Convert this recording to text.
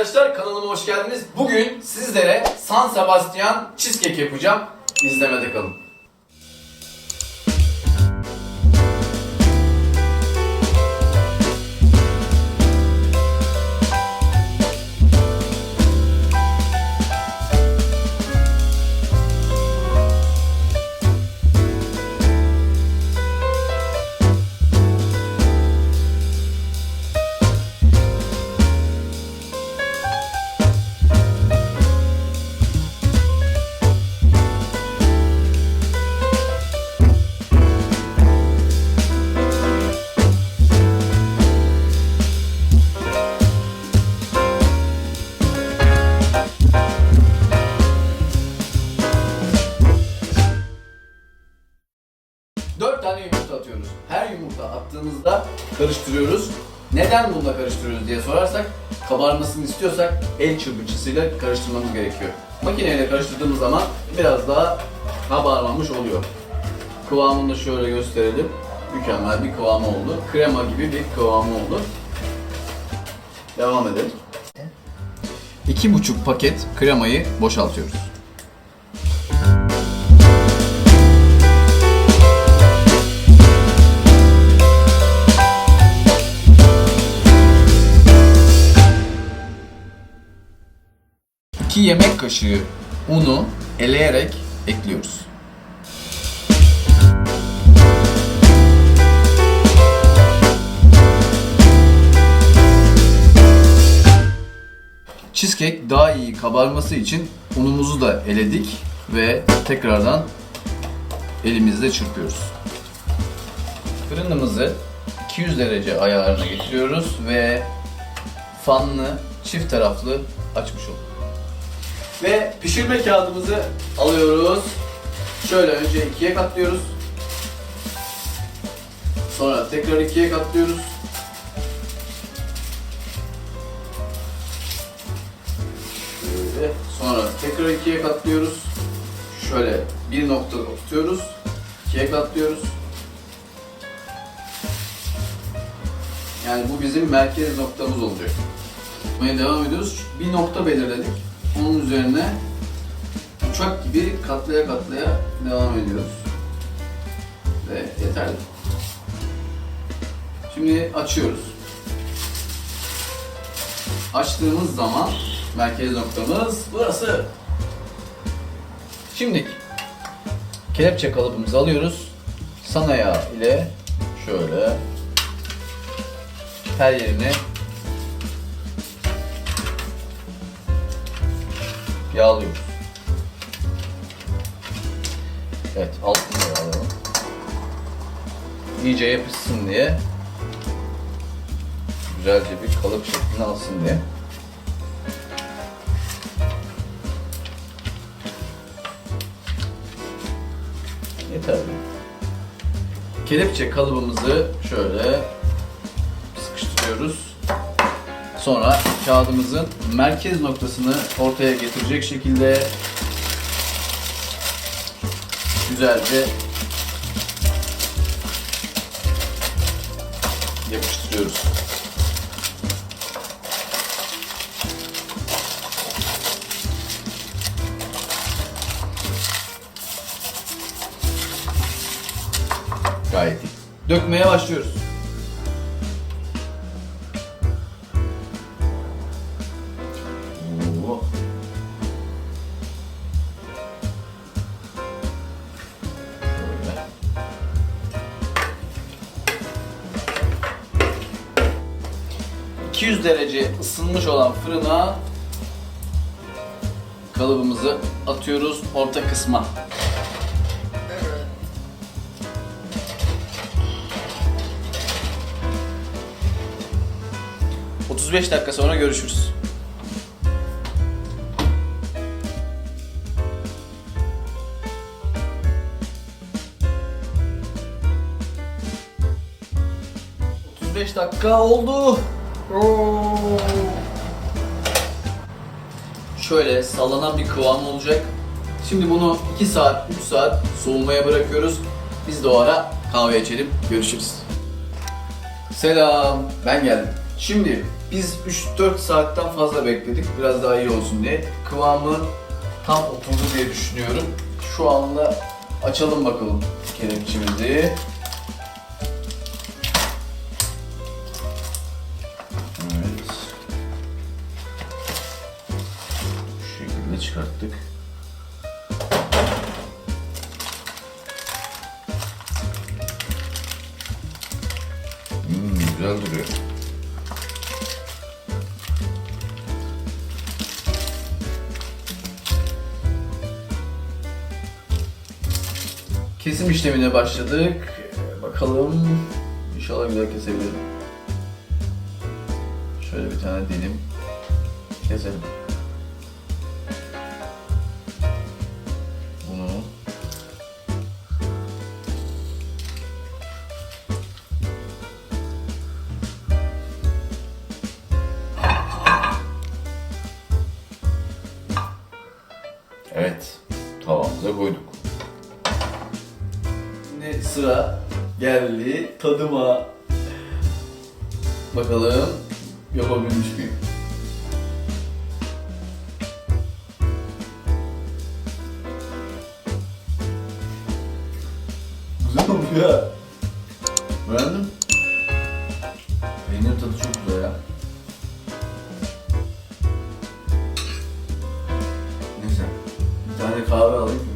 arkadaşlar kanalıma hoş geldiniz. Bugün sizlere San Sebastian cheesecake yapacağım. İzlemede kalın. Karıştırıyoruz. Neden bununla karıştırıyoruz diye sorarsak kabarmasını istiyorsak el çırpıcısıyla karıştırmamız gerekiyor. Makineyle karıştırdığımız zaman biraz daha kabarmamış oluyor. Kıvamını da şöyle gösterelim. Mükemmel bir kıvamı oldu. Krema gibi bir kıvamı oldu. Devam edelim. İki buçuk paket kremayı boşaltıyoruz. İki yemek kaşığı unu eleyerek ekliyoruz. Cheesecake daha iyi kabarması için unumuzu da eledik ve tekrardan elimizle çırpıyoruz. Fırınımızı 200 derece ayarına getiriyoruz ve fanlı çift taraflı açmış olduk. Ve pişirme kağıdımızı alıyoruz. Şöyle önce ikiye katlıyoruz. Sonra tekrar ikiye katlıyoruz. Şöyle. Sonra tekrar ikiye katlıyoruz. Şöyle bir nokta tutuyoruz. İkiye katlıyoruz. Yani bu bizim merkez noktamız olacak. Yapmaya devam ediyoruz. Bir nokta belirledik. Onun üzerine uçak gibi katlaya katlaya devam ediyoruz. Ve yeterli. Şimdi açıyoruz. Açtığımız zaman merkez noktamız burası. Şimdi kelepçe kalıbımızı alıyoruz. Sana yağı ile şöyle her yerine yağlıyoruz. Evet, altını da yağlayalım. İyice yapışsın diye güzelce bir kalıp şeklini alsın diye. Yeterli. Kelepçe kalıbımızı şöyle sıkıştırıyoruz. Sonra kağıdımızın merkez noktasını ortaya getirecek şekilde güzelce yapıştırıyoruz. Gayet iyi. Dökmeye başlıyoruz. ...200 derece ısınmış olan fırına... ...kalıbımızı atıyoruz orta kısma. 35 dakika sonra görüşürüz. ...35 dakika oldu. Şöyle sallanan bir kıvam olacak. Şimdi bunu 2 saat, 3 saat soğumaya bırakıyoruz. Biz de o ara kahve içelim. Görüşürüz. Selam, ben geldim. Şimdi Biz 3-4 saatten fazla bekledik biraz daha iyi olsun diye. Kıvamı tam oturdu diye düşünüyorum. Şu anda açalım bakalım kelepçemizi. Çıkarttık. Hmm, güzel duruyor. Kesim işlemine başladık. Bakalım. İnşallah güzel kesebilirim. Şöyle bir tane dilim keselim. Evet, tavamıza koyduk. Şimdi sıra geldi tadıma. Bakalım yapabilmiş miyim? Güzel olmuş ya. Tane kahve alayım